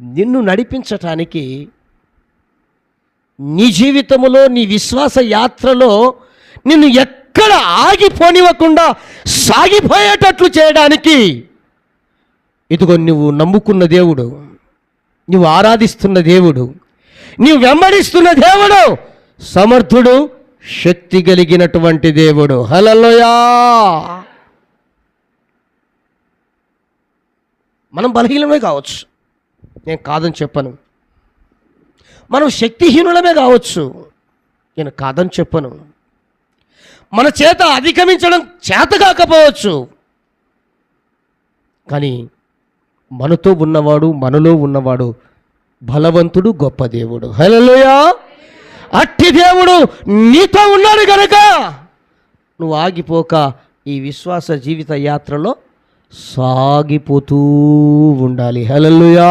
నిన్ను నడిపించటానికి నీ జీవితంలో నీ విశ్వాస యాత్రలో నిన్ను ఎక్కడ ఆగిపోనివ్వకుండా సాగిపోయేటట్లు చేయడానికి ఇదిగో నువ్వు నమ్ముకున్న దేవుడు నువ్వు ఆరాధిస్తున్న దేవుడు నీవు వెంబడిస్తున్న దేవుడు సమర్థుడు శక్తి కలిగినటువంటి దేవుడు. హలలోయా మనం బలహీనమే కావచ్చు. నేను కాదని చెప్పను. మనం శక్తిహీనులమే కావచ్చు నేను కాదని చెప్పను. మన చేత అధిగమించడం చేత కాకపోవచ్చు. కానీ మనతో ఉన్నవాడు మనలో ఉన్నవాడు బలవంతుడు గొప్ప దేవుడు. హలోయా అట్టి దేవుడు నీతో ఉన్నాడు కనుక నువ్వు ఆగిపోక ఈ విశ్వాస జీవిత యాత్రలో సాగిపోతూ ఉండాలి. హలలుయా